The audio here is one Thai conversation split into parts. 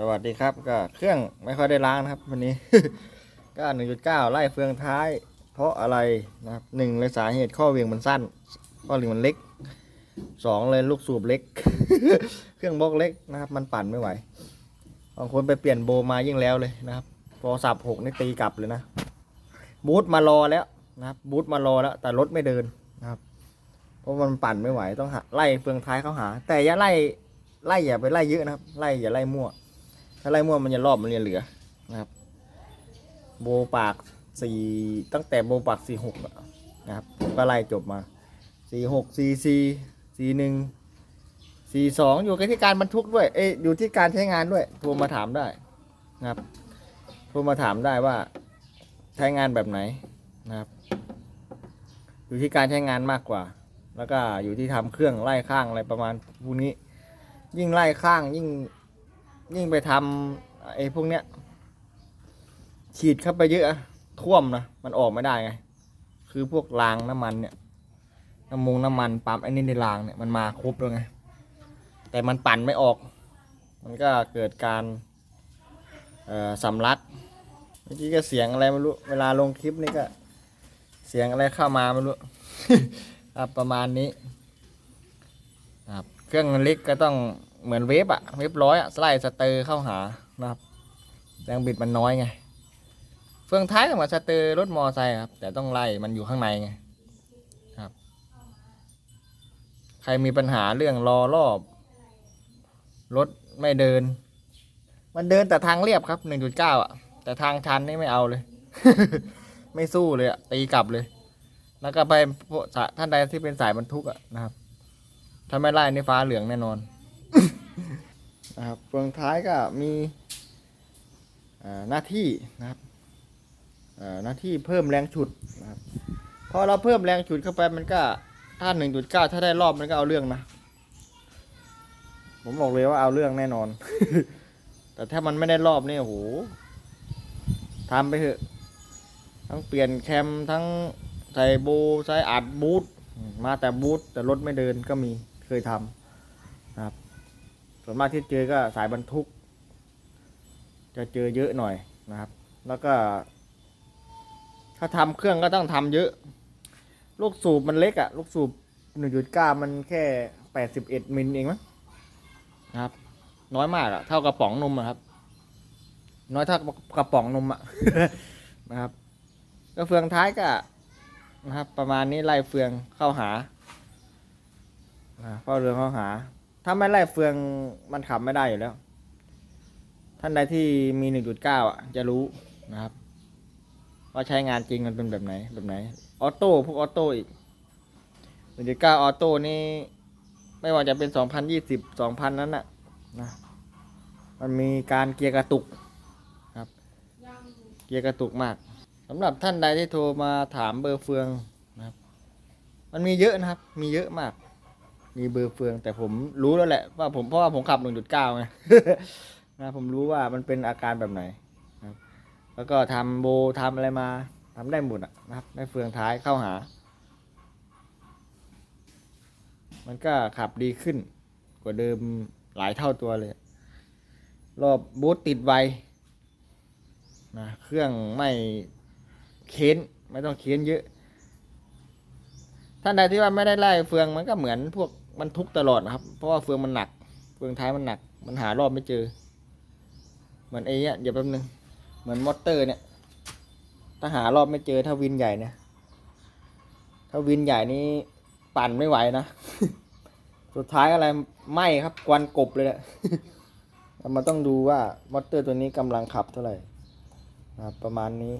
สวัสดีครับก็เครื่องไม่ค่อยได้ล้างนะครับ วันนี้ ก็1.9ไล่เฟืองท้าย เพราะอะไรนะครับหนึ่งเลยสาเหตุข้อเหวียงมันสั้น ข้อเหวียงมันเล็กสองเลยลูกสูบเล็ก เครื่องบล็อกเล็กนะครับ มันปั่นไม่ไหวบางคนไปเปลี่ยนโบมายิ่งแล้วเลยนะครับพอสับหกนี่ตีกลับเลยนะบูทมารอแล้วนะครับบูทมารอแล้ว แต่รถไม่เดินนะครับ เพราะมันปั่นไม่ไหวต้องไล่เฟืองท้ายเข้าหา แต่อย่าไล่ไล่อย่าไปไล่เยอะนะครับ ไล่อย่าไล่มั่ว ถ้าไล่มั่วมันจะรอบมันจะเหลือนะครับ โบปากสี่ตั้งแต่โบปากสี่หกนะครับผมก็ไล่จบมาสี่หกสี่สี่สี่หนึ่งสี่สองอยู่กับที่การบรรทุกด้วย เอ้ยอยู่ที่การใช้งานด้วย โทรมาถามได้นะครับ โทรมาถามได้ว่าใช้งานแบบไหนนะครับ อยู่ที่การใช้งานมากกว่า แล้วก็อยู่ที่ทำเครื่องไล่ข้างอะไรประมาณพวกนี้ ยิ่งไล่ข้างยิ่ง ยิ่งไปทำไอ้พวกเนี้ย ฉีดเข้าไปเยอะท่วมนะมันออกไม่ได้ไง คือพวกรางน้ำมันเนี่ยน้ำมงน้ำมันปั๊มไอ้นี่ในรางเนี่ยมันมาครบแล้วไง แต่มันปั่นไม่ออก มันก็เกิดการสำลักเมื่อกี้ก็เสียงอะไรไม่รู้ เวลาลงคลิปนี่ก็ เสียงอะไรเข้ามาไม่รู้ครับประมาณนี้ครับเครื่องเล็กก็ต้อง เหมือนเวฟอะเวฟร้อยอะสไลด์สเตอร์เข้าหานะครับแรงบิดมันน้อยไงเฟืองท้ายกับสเตอร์รถมอไซค์ครับ แต่ต้องไล่มันอยู่ข้างในไงครับ ใครมีปัญหาเรื่องรอรอบรถไม่เดิน มันเดินแต่ทางเรียบครับหนึ่งจุดเก้าอะ แต่ทางชันนี่ไม่เอาเลย ไม่สู้เลยอะตีกลับเลย แล้วก็ไปท่านใดที่เป็นสายบรรทุกอะนะครับถ้าไม่ไล่ในฟ้าเหลืองแน่นอน นะครับเฟืองท้ายก็มีหน้าที่นะครับหน้าที่เพิ่มแรงฉุดนะครับพอเราเพิ่มแรงฉุดเข้าไปมันก็ถ้าหนึ่งจุดเก้าถ้าได้รอบมันก็เอาเรื่องนะ ผมบอกเลยว่าเอาเรื่องแน่นอน แต่ถ้ามันไม่ได้รอบนี่โอ้โหทำไปเถอะ ทั้งเปลี่ยนแคมทั้งใส่โบใส่อัดบูทมาแต่บูทแต่รถไม่เดินก็มีเคยทำนะครับ ส่วนมากที่เจอก็สายบรรทุก จะเจอเยอะหน่อยนะครับ แล้วก็ ถ้าทำเครื่องก็ต้องทำเยอะ ลูกสูบมันเล็กอะลูกสูบหนึ่งจุดเก้ามันแค่แปดสิบเอ็ดมิลเองมั้งนะครับ น้อยมากอะเท่ากระป๋องนมอะครับ น้อยเท่ากระป๋องนมอะนะครับ ก็เฟืองท้ายก็นะครับ ประมาณนี้ไล่เฟืองเข้าหาเข้าเรือเข้าหา ถ้าไม่ไล่เฟืองมันขับไม่ได้อยู่แล้ว ท่านใดที่มีหนึ่งจุดเก้าอะ จะรู้นะครับ ว่าใช้งานจริงมันเป็นแบบไหนแบบไหน ออโต้พวกออโต้อีกหนึ่งจุดเก้าออโต้นี่ไม่ว่าจะเป็นสองพันยี่สิบสองพันนั้นน่ะนะมันมีการเกียร์กระตุกครับ เกียร์กระตุกมากสำหรับท่านใดที่โทรมาถามเบอร์เฟืองนะครับ มันมีเยอะนะครับ มีเยอะมาก มีเบอร์เฟือง แต่ผมรู้แล้วแหละว่าผมเพราะว่าผมขับ 1.9ไงนะผมรู้ว่ามันเป็นอาการแบบไหนนะแล้วก็ทำโบทำอะไรมาทำได้หมดอะนะครับได้เฟืองท้ายเข้าหา มันก็ขับดีขึ้น กว่าเดิมหลายเท่าตัวเลย รอบบูทติดไวนะเครื่องไม่เค้นไม่ต้องเค้นเยอะท่านใดที่ว่าไม่ได้ไล่เฟืองมันก็เหมือนพวก มันทุกตลอดนะครับ เพราะว่าเฟืองมันหนัก เฟืองท้ายมันหนัก มันหารอบไม่เจอ เหมือนไอ้เนี้ยเดี๋ยวแป๊บนึง เหมือนมอเตอร์เนี่ย ถ้าหารอบไม่เจอถ้าวินใหญ่เนี่ย ถ้าวินใหญ่นี่ปั่นไม่ไหวนะ สุดท้ายอะไรไหมครับควันกบเลยแหละมาต้องดูว่ามอเตอร์ตัวนี้กำลังขับเท่าไหร่นะประมาณนี้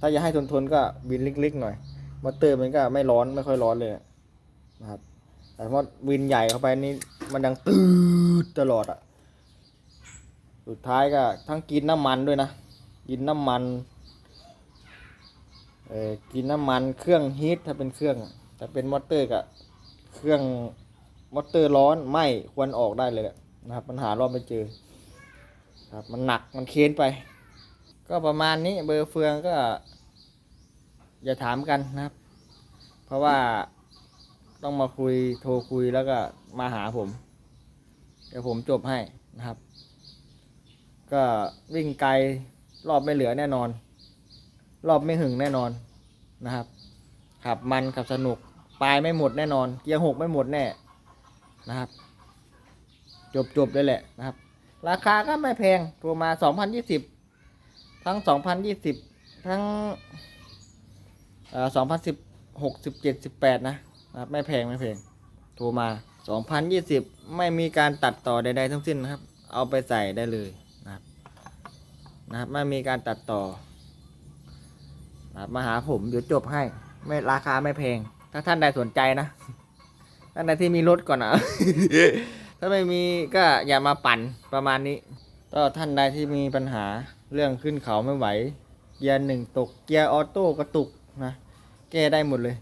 ถ้าจะให้ทนทนก็วินเล็กๆหน่อย มอเตอร์มันก็ไม่ร้อนไม่ค่อยร้อนเลยนะครับ แต่พอวินใหญ่เข้าไปนี่มันดังตืดตลอดอะสุดท้ายก็ทั้งกินน้ำมันด้วยนะ กินน้ำมันเออกินน้ำมันเครื่องฮีทถ้าเป็นเครื่องแต่เป็นมอเตอร์กับเครื่องมอเตอร์ร้อนไหมควรออกได้เลยแหละนะครับมันหารอบไม่เจอครับมันหนักมันเค้นไป ก็ประมาณนี้เบอร์เฟืองก็ อย่าถามกันนะครับ เพราะว่า ต้องมาคุยโทรคุยแล้วก็มาหาผม เดี๋ยวผมจบให้นะครับ ก็วิ่งไกลรอบไม่เหลือแน่นอน รอบไม่หึงแน่นอนนะครับ ขับมันขับสนุกปลายไม่หมดแน่นอน เกียร์หกไม่หมดแน่นะครับ จบจบเลยแหละนะครับ ราคาก็ไม่แพงตัวมา 2020 ทั้ง 2020 ทั้งเอ่อ2016 17 18 นะ นะครับไม่แพงไม่แพงโทรมา 2020 ไม่มีการตัดต่อใดๆทั้งสิ้นนะครับ เอาไปใส่ได้เลยนะครับนะครับไม่มีการตัดต่อนะครับมาหาผมเดี๋ยวจบให้ ไม่ราคาไม่แพง ถ้าท่านใดสนใจนะท่านใดที่มีรถก่อนนะถ้าไม่มีก็อย่ามาปั่นประมาณนี้ ก็ท่านใดที่มีปัญหาเรื่องขึ้นเขาไม่ไหว เกียร์หนึ่งตก เกียร์ออโต้กระตุกนะ แก้ได้หมดเลย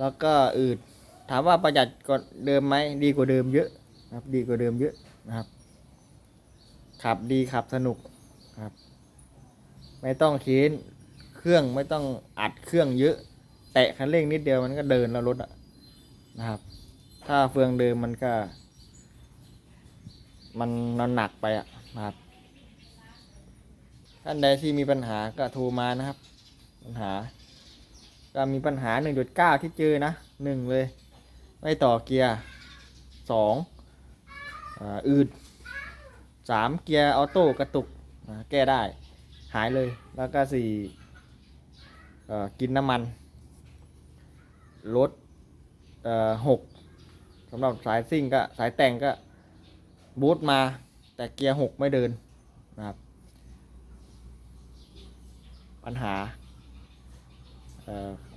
แล้วก็อืดถามว่าประหยัดกว่าเดิมไหมดีกว่าเดิมเยอะนะครับ ดีกว่าเดิมเยอะนะครับ ขับดีขับสนุกครับ ไม่ต้องเค้นเครื่องไม่ต้องอัดเครื่องเยอะ แตะคันเร่งนิดเดียวมันก็เดินแล้วรถอะนะครับ ถ้าเฟืองเดิมมันก็ มันนอนหนักไปอะนะครับท่านใดที่มีปัญหาก็โทรมานะครับ ปัญหา ก็มีปัญหา 1.9 ที่เจอนะหนึ่งเลย ไม่ต่อเกียร์สองอืดสามเกียร์ออโต้กระตุกแก้ได้หายเลยแล้วก็สี่กินน้ำมันรถหกสำหรับสายซิ่งก็สายแต่งก็บูทมาแต่เกียร์หกไม่เดินนะครับ ปัญหา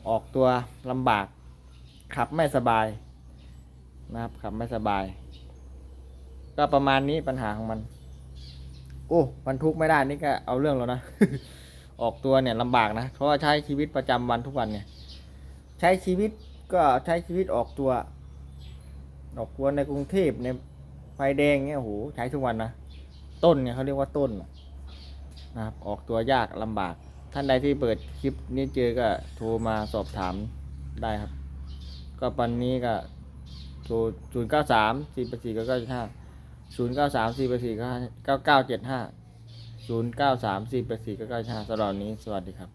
ออกตัวลำบากขับไม่สบายนะครับขับไม่สบาย ก็ประมาณนี้ปัญหาของมัน โอ้บรรทุกไม่ได้นี่ก็เอาเรื่องแล้วนะ ออกตัวเนี่ยลำบากนะเพราะว่าใช้ชีวิตประจำวันทุกวันเนี่ย ใช้ชีวิตก็ใช้ชีวิตออกตัว ออกตัวในกรุงเทพในไฟแดงเงี้ยโอ้โหใช้ทุกวันนะต้นเนี่ยเขาเรียกว่าต้นนะครับออกตัวยากลำบาก ท่านใดที่เปิดคลิปนี้เจอก็โทรมาสอบถามได้ครับ ก็ปันนี้ก็โทรศูนย์เก้าสามสี่แปดสี่เก้าเก้าห้าศูนย์เก้าสามสี่แปดสี่เก้าเก้าเก้าเจ็ดห้าศูนย์เก้าสามสี่แปดสี่เก้าเก้าห้าสำหรับนี้สวัสดีครับ